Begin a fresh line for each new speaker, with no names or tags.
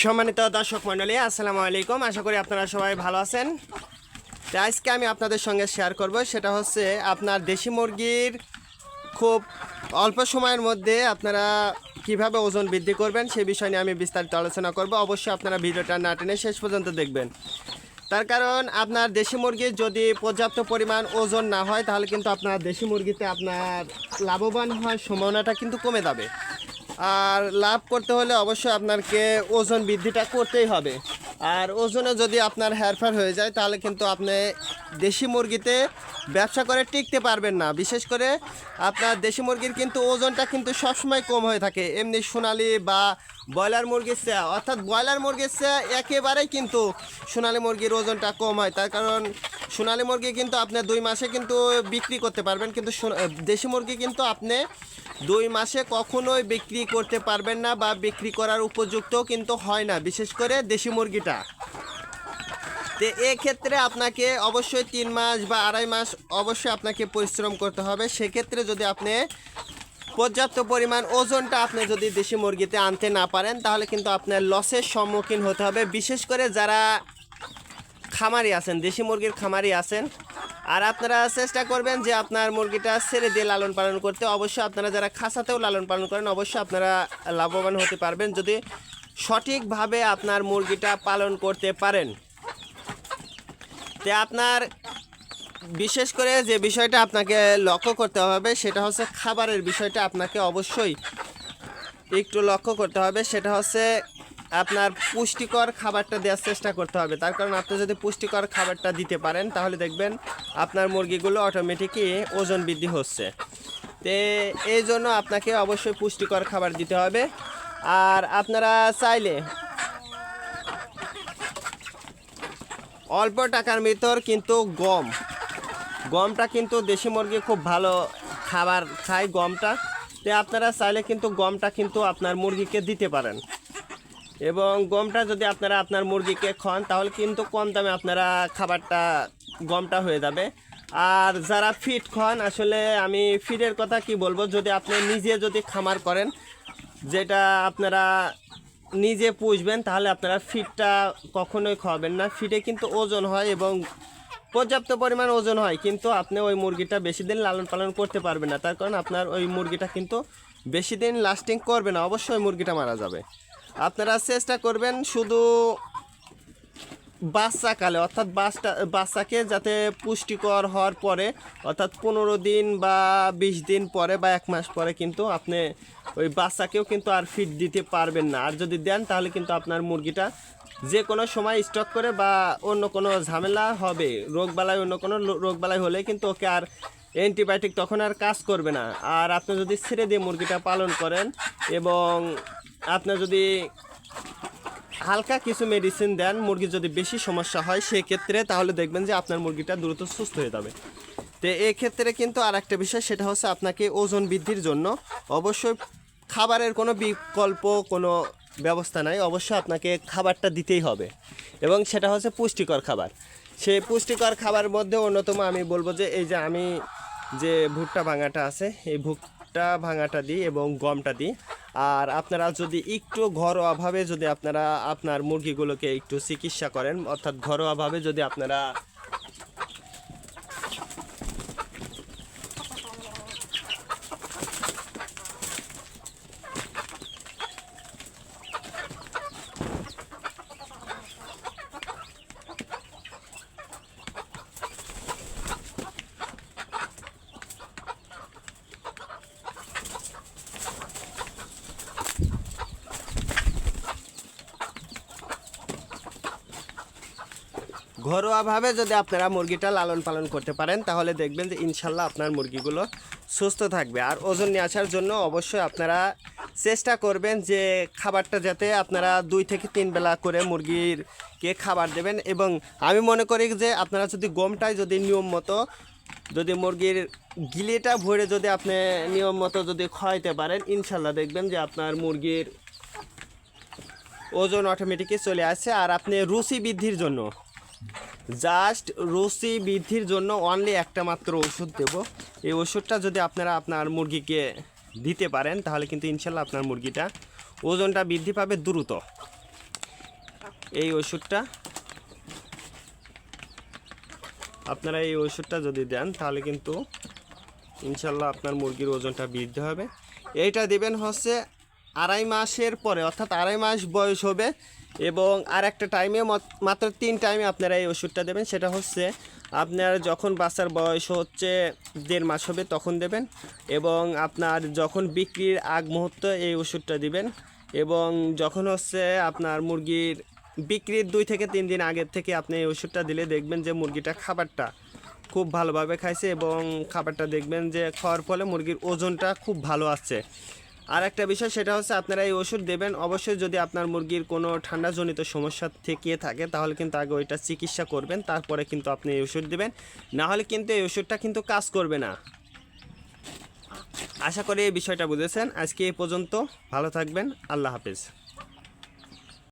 সম্মানিত দর্শক মণ্ডলী, আসসালামু আলাইকুম। আশা করি আপনারা সবাই ভালো আছেন। তো আজকে আমি আপনাদের সঙ্গে শেয়ার করব, সেটা হচ্ছে আপনার দেশি মুরগির খুব অল্প সময়ের মধ্যে আপনারা কীভাবে ওজন বৃদ্ধি করবেন, সে বিষয় নিয়ে আমি বিস্তারিত আলোচনা করব। অবশ্যই আপনারা ভিডিওটা না টেনে শেষ পর্যন্ত দেখবেন। তার কারণ, আপনার দেশি মুরগির যদি পর্যাপ্ত পরিমাণ ওজন না হয়, তাহলে কিন্তু আপনার দেশি মুরগিতে আপনার লাভবান হওয়ার সম্ভাবনাটা কিন্তু কমে যাবে। আর লাভ করতে হলে অবশ্যই আপনাকে ওজন বৃদ্ধিটা করতেই হবে। আর ওজনে যদি আপনার হেরফের হয়ে যায়, তাহলে কিন্তু আপনি দেশি মুরগিতে ব্যবসা করে টিকতে পারবেন না। বিশেষ করে আপনার দেশি মুরগির কিন্তু ওজনটা কিন্তু সবসময় কম হয়ে থাকে। এমনি সোনালি বা ব্রয়লার মুরগির চেয়ে, অর্থাৎ ব্রয়লার মুরগির চেয়ে একেবারেই কিন্তু সোনালি মুরগির ওজনটা কম হয়। তার কারণ সোনালি মুরগি কিন্তু আপনি দুই মাসে কিন্তু বিক্রি করতে পারবেন। কিন্তু দেশি মুরগি কিন্তু আপনি দুই মাসে কখনোই বিক্রি করতে পারবেন না বা বিক্রি করার উপযুক্ত কিন্তু হয় না, বিশেষ করে দেশি মুরগিটা। তো এক্ষেত্রে আপনাকে অবশ্যই তিন মাস বা আড়াই মাস অবশ্যই আপনাকে পরিশ্রম করতে হবে। সেক্ষেত্রে যদি আপনি পর্যাপ্ত পরিমাণ ওজনটা আপনি যদি দেশি মুরগিতে আনতে না পারেন, তাহলে কিন্তু আপনার লসের সম্মুখীন হতে হবে। বিশেষ করে যারা খামারি আছেন, দেশি মুরগির খামারি আছেন আর আপনারা চেষ্টা করবেন যে আপনার মুরগিটা ছেড়ে দিয়ে লালন পালন করতে। অবশ্যই আপনারা যারা খাসাতেও লালন পালন করেন, অবশ্যই আপনারা লাভবান হতে পারবেন যদি সঠিকভাবে আপনার মুরগিটা পালন করতে পারেন। তে আপনার বিশেষ করে যে বিষয়টা আপনাকে লক্ষ্য করতে হবে, সেটা হচ্ছে খাবারের বিষয়টা আপনাকে অবশ্যই একটু লক্ষ্য করতে হবে। সেটা হচ্ছে আপনার পুষ্টিকর খাবারটা দেওয়ার চেষ্টা করতে হবে। তার কারণ আপনি যদি পুষ্টিকর খাবারটা দিতে পারেন, তাহলে দেখবেন আপনার মুরগিগুলো অটোমেটিকই ওজন বৃদ্ধি হচ্ছে। তে এই জন্য আপনাকে অবশ্যই পুষ্টিকর খাবার দিতে হবে। আর আপনারা চাইলে অল্প টাকার ভিতর কিন্তু গম। গমটা কিন্তু দেশি মুরগি খুব ভালো খাবার খায় গমটা। তো আপনারা চাইলে কিন্তু গমটা কিন্তু আপনার মুরগিকে দিতে পারেন। এবং গমটা যদি আপনারা আপনার মুরগিকে খান, তাহলে কিন্তু কম দামে আপনারা খাবারটা, গমটা হয়ে যাবে। আর যারা ফিট খান, আসলে আমি ফিটের কথা কি বলব, যদি আপনি নিজে যদি খামার করেন, যেটা আপনারা নিজে পুষবেন, তাহলে আপনারা ফিটটা কখনোই খাওয়াবেন না। ফিটে কিন্তু ওজন হয় এবং পর্যাপ্ত পরিমাণ ওজন হয়, কিন্তু আপনি ওই মুরগিটা বেশি দিন লালন পালন করতে পারবেন না। তার কারণ আপনার ওই মুরগিটা কিন্তু বেশি দিন লাস্টিং করবে না, অবশ্যই মুরগিটা মারা যাবে। আপনারা চেষ্টা করবেন শুধু বাচ্চাকালে অর্থাৎ বাচ্চা, বাচ্চাকে যাতে পুষ্টিকর হওয়ার পরে, অর্থাৎ পনেরো দিন বা বিশ দিন পরে বা এক মাস পরে কিন্তু আপনি ওই বাচ্চাকেও কিন্তু আর ফিড দিতে পারবেন না। আর যদি দেন, তাহলে কিন্তু আপনার মুরগিটা যে কোনো সময় স্টক করে বা অন্য কোনো ঝামেলা হবে। রোগবালাই অন্য কোনো রোগবালাই হলে কিন্তু ওকে আর অ্যান্টিবায়োটিক তখন আর কাজ করবে না। আর আপনি যদি ছেড়ে দিয়ে মুরগিটা পালন করেন এবং আপনি যদি হালকা কিছু মেডিসিন দেন, মুরগির যদি বেশি সমস্যা হয়, সেক্ষেত্রে তাহলে দেখবেন যে আপনার মুরগিটা দ্রুত সুস্থ হয়ে যাবে। তো এক্ষেত্রে কিন্তু আর একটা বিষয়, সেটা হচ্ছে আপনাকে ওজন বৃদ্ধির জন্য অবশ্যই খাবারের কোনো বিকল্প, কোনো ব্যবস্থা নাই। অবশ্যই আপনাকে খাবারটা দিতেই হবে। এবং সেটা হচ্ছে পুষ্টিকর খাবার। সেই পুষ্টিকর খাবার মধ্যে অন্যতম আমি বলব যে, এই যে আমি যে ভুট্টা ভাঙাটা আছে, এই ভুট্টা ভাঙাটা দিই এবং গমটা দিই। আর আপনারা যদি একটু ঘরোয়াভাবে যদি আপনারা আপনার মুরগিগুলোকে একটু চিকিৎসা করেন, অর্থাৎ ঘরোয়াভাবে যদি আপনারা ঘরোয়াভাবে যদি আপনারা মুরগিটা লালন পালন করতে পারেন, তাহলে দেখবেন যে ইনশাল্লাহ আপনার মুরগিগুলো সুস্থ থাকবে। আর ওজন নিয়ে আসার জন্য অবশ্যই আপনারা চেষ্টা করবেন যে খাবারটা যাতে আপনারা দুই থেকে তিন বেলা করে মুরগিরকে খাবার দেবেন। এবং আমি মনে করি যে আপনারা যদি গমটাই যদি নিয়ম মতো যদি মুরগির গিলেটা ভরে যদি আপনি নিয়ম মতো যদি খাওয়াইতে পারেন, ইনশাল্লাহ দেখবেন যে আপনার মুরগির ওজন অটোমেটিকই চলে আসছে আর আপনি রুচি বৃদ্ধির জন্য জাস্ট রুচি বৃদ্ধির জন্য অনলি একটা মাত্র ওষুধ দেব। এই ওষুধটা যদি আপনারা আপনার মুরগিকে দিতে পারেন, তাহলে কিন্তু ইনশাল্লাহ আপনার মুরগিটা ওজনটা বৃদ্ধি পাবে দ্রুত। এই ওষুধটা আপনারা এই ওষুধটা যদি দেন, তাহলে কিন্তু ইনশাল্লাহ আপনার মুরগির ওজনটা বৃদ্ধি হবে। এইটা দেবেন হচ্ছে আড়াই মাসের পরে, অর্থাৎ আড়াই মাস বয়স হবে এবং আর একটা টাইমে মাত্র তিন টাইমে আপনারা এই ওষুধটা দেবেন। সেটা হচ্ছে আপনার যখন বাচ্চার বয়স হচ্ছে দেড় মাস হবে তখন দেবেন এবং আপনার যখন বিক্রির আগ মুহূর্তে এই ওষুধটা দিবেন এবং যখন হচ্ছে আপনার মুরগির বিক্রির দুই থেকে তিন দিন আগের থেকে আপনি এই ওষুধটা দিলে দেখবেন যে মুরগিটা খাবারটা খুব ভালোভাবে খাইছে এবং খাবারটা দেখবেন যে খাওয়ার ফলে মুরগির ওজনটা খুব ভালো আসছে। আর একটা বিষয়, সেটা হচ্ছে আপনারা এই ওষুধ দেবেন। অবশ্যই যদি আপনার মুরগির কোনো ঠান্ডাজনিত সমস্যা থেকে থাকে, তাহলে কিন্তু আগে ওইটা চিকিৎসা করবেন, তারপরে কিন্তু আপনি এই ওষুধ দেবেন। না হলে কিন্তু এই ওষুধটা কিন্তু কাজ করবে না। আশা করি এই বিষয়টা বুঝেছেন। আজকে এ পর্যন্ত, ভালো থাকবেন, আল্লাহ হাফেজ।